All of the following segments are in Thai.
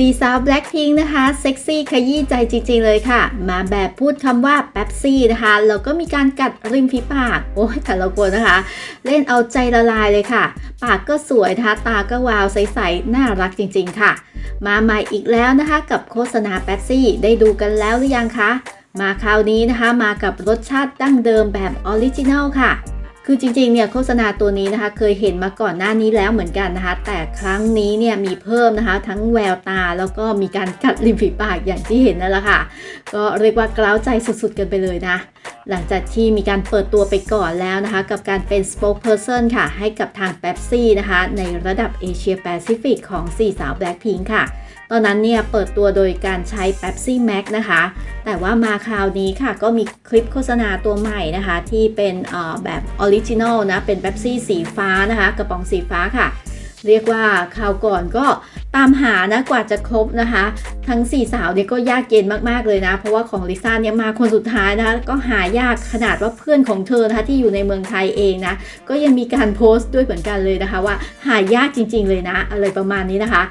สีสาวแบล็คพิงนะคะเซ็กซี่ขยี้ใจจริงๆเลยค่ะ มาแบบพูดคำว่าแป๊บซี่นะคะแล้วก็มีการกัดริมฝีปาก โอ้ยแต่ละคนนะคะ เล่นเอาใจละลายเลยค่ะ ปากก็สวยนะคะ ตาก็วาวใสๆ น่ารักจริงๆค่ะ มาใหม่อีกแล้วนะคะกับโฆษณาแป๊บซี่ได้ดูกันแล้วหรือยังคะ มาคราวนี้นะคะมากับรสชาติดั้งเดิมแบบออริจินัลค่ะ คือจริงๆ เนี่ยโฆษณาตัวนี้นะคะเคยเห็นมาก่อนหน้านี้แล้วเหมือนกันนะคะ แต่ครั้งนี้เนี่ยมีเพิ่มนะคะ ทั้งแววตาแล้วก็มีการกัดริมฝีปากอย่างที่เห็นนั่นแหละค่ะ ก็เรียกว่ากล้าวใจสุดๆกันไปเลยนะ หลังจากที่มีการเปิดตัวไปก่อนแล้วนะคะ กับการเป็น spokesperson ค่ะ ให้กับทาง Pepsi นะคะ ในระดับเอเชียแปซิฟิกของ 4 สาว Blackpink ค่ะ ตอนนั้นเนี่ยเปิดตัวโดยการใช้ Pepsi Max นะคะ แต่ว่ามาคราวนี้ค่ะ ก็มีคลิปโฆษณาตัวใหม่นะคะ ที่เป็นแบบออริจินอลนะ เป็น Pepsi สีฟ้านะคะ กระป๋องสีฟ้าค่ะเรียกว่าคราวก่อนก็ ตามหานะกว่าจะครบนะคะ ทั้ง 4 สาวเนี่ยก็ยากเย็นมากๆเลยนะ เพราะว่าของลิซ่าเนี่ยมาคนสุดท้ายนะคะก็หายากขนาดว่าเพื่อนของเธอนะคะที่อยู่ในเมืองไทยเองนะ ก็ยังมีการโพสต์ด้วยเหมือนกันเลยนะคะว่าหายากจริง ๆเลยนะ อะไรประมาณนี้นะคะ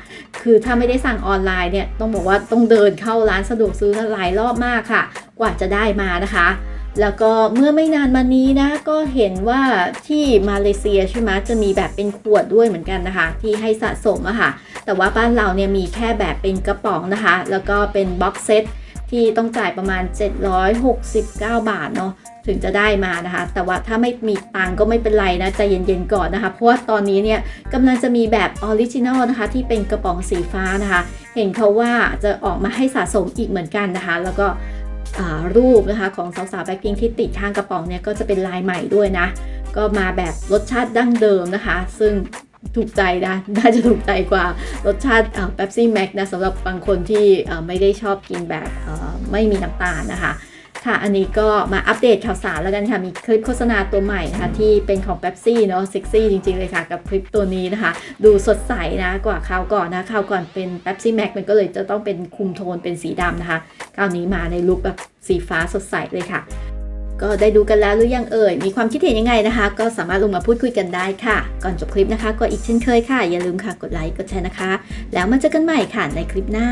คือถ้าไม่ได้สั่งออนไลน์เนี่ยต้องบอกว่าต้องเดินเข้าร้านสะดวกซื้อหลายรอบมากค่ะ กว่าจะได้มานะคะ แล้วก็เมื่อไม่นานมานี้นะ ก็เห็นว่าที่มาเลเซียใช่ไหมจะมีแบบเป็นขวดด้วยเหมือนกันนะคะ ที่ให้สะสมอะค่ะ แต่ว่าบ้านเราเนี่ยมีแค่แบบเป็นกระป๋องนะคะ แล้วก็เป็นบ็อกเซตที่ต้องจ่ายประมาณ 769 บาทเนาะถึงจะได้มานะคะ แต่ว่าถ้าไม่มีตังก็ไม่เป็นไรนะใจเย็นๆก่อนนะคะ เพราะว่าตอนนี้เนี่ยกำลังจะมีแบบออริจินอลนะคะ ที่เป็นกระป๋องสีฟ้านะคะ เห็นเขาว่าจะออกมาให้สะสมอีกเหมือนกันนะคะ แล้วก็ รูปนะคะของสาวๆแบ็คพิงที่ติดข้างกระป๋องเนี่ยก็จะเป็นลายใหม่ด้วยนะ ก็มาแบบรสชาติดั้งเดิมนะคะ ซึ่งถูกใจนะน่าจะถูกใจกว่ารสชาติเป๊ปซี่แม็กนะสำหรับบางคนที่ไม่ได้ชอบกินแบบไม่มีน้ำตาลนะคะ ค่ะ อันนี้ก็มาอัปเดตข่าวสารแล้วกันค่ะ มีคลิปโฆษณาตัวใหม่นะคะที่เป็นของ Pepsi เนาะเซ็กซี่จริง ๆ เลยค่ะ กับคลิปตัวนี้นะคะ ดูสดใสนะกว่าคราวก่อนนะคราวก่อนเป็น Pepsi Max มันก็เลยจะต้องเป็นคุมโทนเป็นสีดำนะคะ คราวนี้มาในลุคแบบสีฟ้าสดใสเลยค่ะ ก็ได้ดูกันแล้วหรือยังเอ่ย มีความคิดเห็นยังไงนะคะ ก็สามารถลงมาพูดคุยกันได้ค่ะ ก่อนจบคลิปนะคะ ก็อีกเช่นเคยค่ะ อย่าลืมค่ะ กดไลค์ กดแชร์นะคะ แล้วมาเจอกันใหม่ค่ะในคลิปหน้า